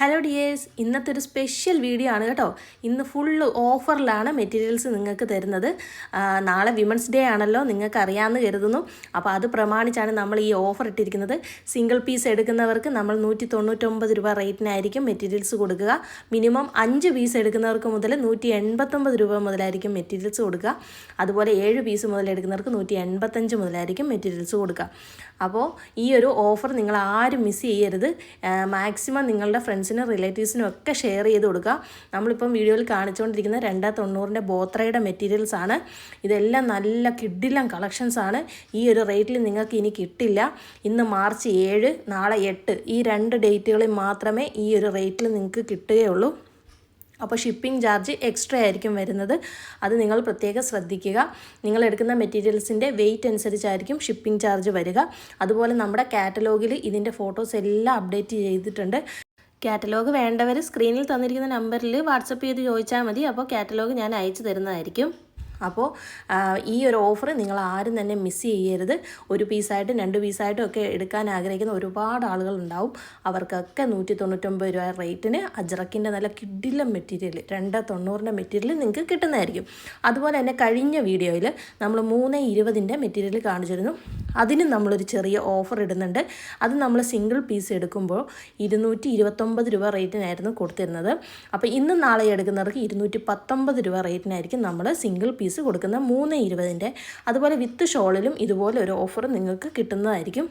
Hello dears ഇന്നത്തെ ഒരു special video ആണ് കേട്ടോ. ഇന്ന് ഫുള്ള് ഓഫറിലാണ് മെറ്റീരിയൽസ് നിങ്ങൾക്ക് തരുന്നത്. നാളെ വിമൻസ് ഡേ ആണല്ലോ. നിങ്ങൾക്ക് അറിയാമെന്ന് കരുതുന്നു. അപ്പോൾ അത് പ്രമാണിച്ചാണ് നമ്മൾ ഈ ഓഫർ ഇട്ടിരിക്കുന്നത്. സിംഗിൾ പീസ് എടുക്കുന്നവർക്ക് നമ്മൾ നൂറ്റി തൊണ്ണൂറ്റൊമ്പത് രൂപ റേറ്റിനായിരിക്കും മെറ്റീരിയൽസ് കൊടുക്കുക. മിനിമം അഞ്ച് പീസ് എടുക്കുന്നവർക്ക് മുതൽ നൂറ്റി എൺപത്തൊമ്പത് രൂപ മുതലായിരിക്കും മെറ്റീരിയൽസ് കൊടുക്കുക. അതുപോലെ ഏഴ് പീസ് മുതൽ എടുക്കുന്നവർക്ക് നൂറ്റി എൺപത്തഞ്ച് മുതലായിരിക്കും മെറ്റീരിയൽസ് കൊടുക്കുക. അപ്പോൾ ഈ ഒരു ഓഫർ നിങ്ങൾ ആരും മിസ് ചെയ്യരുത്. മാക്സിമം നിങ്ങളുടെ ഫ്രണ്ട്സിനും റിലേറ്റീവ്സിനും ഒക്കെ ഷെയർ ചെയ്ത് കൊടുക്കുക. നമ്മളിപ്പം വീഡിയോയിൽ കാണിച്ചുകൊണ്ടിരിക്കുന്ന രണ്ടാ തൊണ്ണൂറിന്റെ ബോത്രയുടെ മെറ്റീരിയൽസ് ആണ്. ഇതെല്ലാം നല്ല കിഡിലം കളക്ഷൻസ് ആണ്. ഈ ഒരു റേറ്റിൽ നിങ്ങൾക്ക് ഇനി കിട്ടില്ല. ഇന്ന് മാർച്ച് ഏഴ് നാളെ എട്ട്. ഈ രണ്ട് ഡേറ്റുകളിൽ മാത്രമേ ഈ ഒരു റേറ്റിൽ നിങ്ങൾക്ക് കിട്ടുകയുള്ളൂ. അപ്പോൾ ഷിപ്പിംഗ് ചാർജ് എക്സ്ട്രാ ആയിരിക്കും വരുന്നത്. അത് നിങ്ങൾ പ്രത്യേകം ശ്രദ്ധിക്കുക. നിങ്ങൾ എടുക്കുന്ന മെറ്റീരിയൽസിന്റെ വെയിറ്റ് അനുസരിച്ചായിരിക്കും ഷിപ്പിംഗ് ചാർജ് വരിക. അതുപോലെ നമ്മുടെ കാറ്റലോഗിൽ ഇതിന്റെ ഫോട്ടോസ് എല്ലാം അപ്ഡേറ്റ് ചെയ്തിട്ടുണ്ട്. കാറ്റലോഗ് വേണ്ടവർ സ്ക്രീനിൽ തന്നിരിക്കുന്ന നമ്പറിൽ വാട്സപ്പ് ചെയ്ത് ചോദിച്ചാൽ മതി. അപ്പോൾ കാറ്റലോഗ് ഞാൻ അയച്ചു തരുന്നതായിരിക്കും. അപ്പോൾ ഈ ഒരു ഓഫർ നിങ്ങൾ ആരും തന്നെ മിസ് ചെയ്യരുത്. ഒരു പീസായിട്ടും രണ്ട് പീസായിട്ടും ഒക്കെ എടുക്കാൻ ആഗ്രഹിക്കുന്ന ഒരുപാട് ആളുകളുണ്ടാവും അവർക്കൊക്കെ നൂറ്റി തൊണ്ണൂറ്റൊമ്പത് രൂപ റേറ്റിന് അജ്രക്കിന്റെ നല്ല കിഡിലം മെറ്റീരിയൽ രണ്ട് തൊണ്ണൂറിന്റെ മെറ്റീരിയൽ നിങ്ങൾക്ക് കിട്ടുന്നതായിരിക്കും. അതുപോലെ തന്നെ കഴിഞ്ഞ വീഡിയോയിൽ നമ്മൾ മൂന്ന് ഇരുപതിന്റെ മെറ്റീരിയൽ കാണിച്ചിരുന്നു. അതിന് നമ്മളൊരു ചെറിയ ഓഫർ ഇടുന്നുണ്ട്. അത് നമ്മൾ സിംഗിൾ പീസ് എടുക്കുമ്പോൾ ഇരുന്നൂറ്റി ഇരുപത്തൊമ്പത് രൂപ റേറ്റിനായിരുന്നു കൊടുത്തിരുന്നത്. അപ്പോൾ ഇന്ന് നാളെ എടുക്കുന്നവർക്ക് ഇരുന്നൂറ്റി പത്തൊമ്പത് രൂപ റേറ്റിനായിരിക്കും നമ്മൾ സിംഗിൾ പീസ് കൊടുക്കുന്നത് മൂന്ന് ഇരുപതിന്റെ. അതുപോലെ വിത്ത് ഷോളിലും ഇതുപോലെ ഒരു ഓഫർ നിങ്ങൾക്ക് കിട്ടുന്നതായിരിക്കും.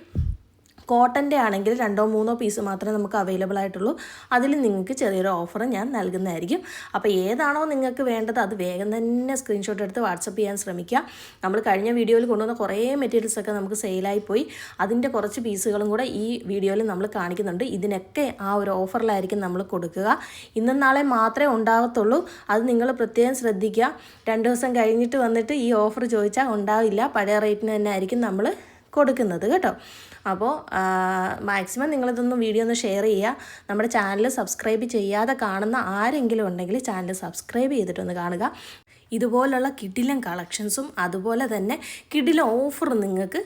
കോട്ടന്റെ ആണെങ്കിൽ രണ്ടോ മൂന്നോ പീസ് മാത്രമേ നമുക്ക് അവൈലബിൾ ആയിട്ടുള്ളൂ. അതിൽ നിങ്ങൾക്ക് ചെറിയൊരു ഓഫർ ഞാൻ നൽകുന്നതായിരിക്കും. അപ്പോൾ ഏതാണോ നിങ്ങൾക്ക് വേണ്ടത് അത് വേഗം തന്നെ സ്ക്രീൻഷോട്ട് എടുത്ത് വാട്സപ്പ് ചെയ്യാൻ ശ്രമിക്കുക. നമ്മൾ കഴിഞ്ഞ വീഡിയോയിൽ കൊണ്ടുവന്ന കുറേ മെറ്റീരിയൽസ് ഒക്കെ നമുക്ക് സെയിലായി പോയി. അതിന്റെ കുറച്ച് പീസുകളും കൂടെ ഈ വീഡിയോയിൽ നമ്മൾ കാണിക്കുന്നുണ്ട്. ഇതിനൊക്കെ ആ ഒരു ഓഫറിലായിരിക്കും നമ്മൾ കൊടുക്കുക. ഇന്നും നാളെ മാത്രമേ ഉണ്ടാകത്തുള്ളൂ അത് നിങ്ങൾ പ്രത്യേകം ശ്രദ്ധിക്കുക. രണ്ട് ദിവസം കഴിഞ്ഞിട്ട് വന്നിട്ട് ഈ ഓഫർ ചോദിച്ചാൽ ഉണ്ടാവില്ല. പഴയ റേറ്റിന് തന്നെ ആയിരിക്കും നമ്മൾ കൊടുക്കുന്നത് കേട്ടോ. അപ്പോൾ മാക്സിമം നിങ്ങളിതൊന്ന് വീഡിയോ ഒന്ന് ഷെയർ ചെയ്യുക. നമ്മുടെ ചാനൽ സബ്സ്ക്രൈബ് ചെയ്യാതെ കാണുന്ന ആരെങ്കിലും ഉണ്ടെങ്കിൽ ചാനൽ സബ്സ്ക്രൈബ് ചെയ്തിട്ടൊന്ന് കാണുക. ഇതുപോലുള്ള കിടിലം കളക്ഷൻസും അതുപോലെ തന്നെ കിടിലം ഓഫർ നിങ്ങൾക്ക്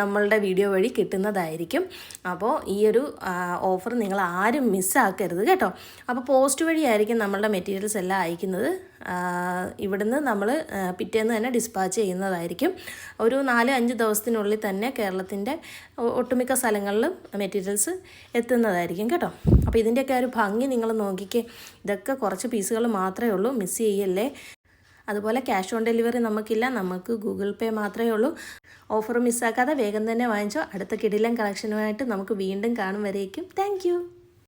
നമ്മളുടെ വീഡിയോ വഴി കിട്ടുന്നതായിരിക്കും. അപ്പോൾ ഈ ഒരു ഓഫർ നിങ്ങൾ ആരും മിസ്സാക്കരുത് കേട്ടോ. അപ്പോൾ പോസ്റ്റ് വഴിയായിരിക്കും നമ്മളുടെ മെറ്റീരിയൽസ് എല്ലാം അയക്കുന്നത്. ഇവിടുന്ന് നമ്മൾ പിറ്റേന്ന് തന്നെ ഡിസ്പാച്ച് ചെയ്യുന്നതായിരിക്കും. ഒരു നാല് അഞ്ച് ദിവസത്തിനുള്ളിൽ തന്നെ കേരളത്തിന്റെ ഒട്ടുമിക്ക സ്ഥലങ്ങളിലും മെറ്റീരിയൽസ് എത്തുന്നതായിരിക്കും കേട്ടോ. അപ്പോൾ ഇതിന്റെയൊക്കെ ഒരു ഭംഗി നിങ്ങൾ നോക്കിക്കേ. ഇതൊക്കെ കുറച്ച് പീസുകൾ മാത്രമേ ഉള്ളൂ. മിസ് ചെയ്യല്ലേ? അതുപോലെ ക്യാഷ് ഓൺ ഡെലിവറി നമുക്കില്ല. നമുക്ക് ഗൂഗിൾ പേ മാത്രമേ ഉള്ളൂ. ഓഫർ മിസ്സാക്കാതെ വേഗം തന്നെ വാങ്ങിച്ചോ. അടുത്ത കിടിലം കളക്ഷനുമായിട്ട് നമുക്ക് വീണ്ടും കാണും വരേക്കും. താങ്ക്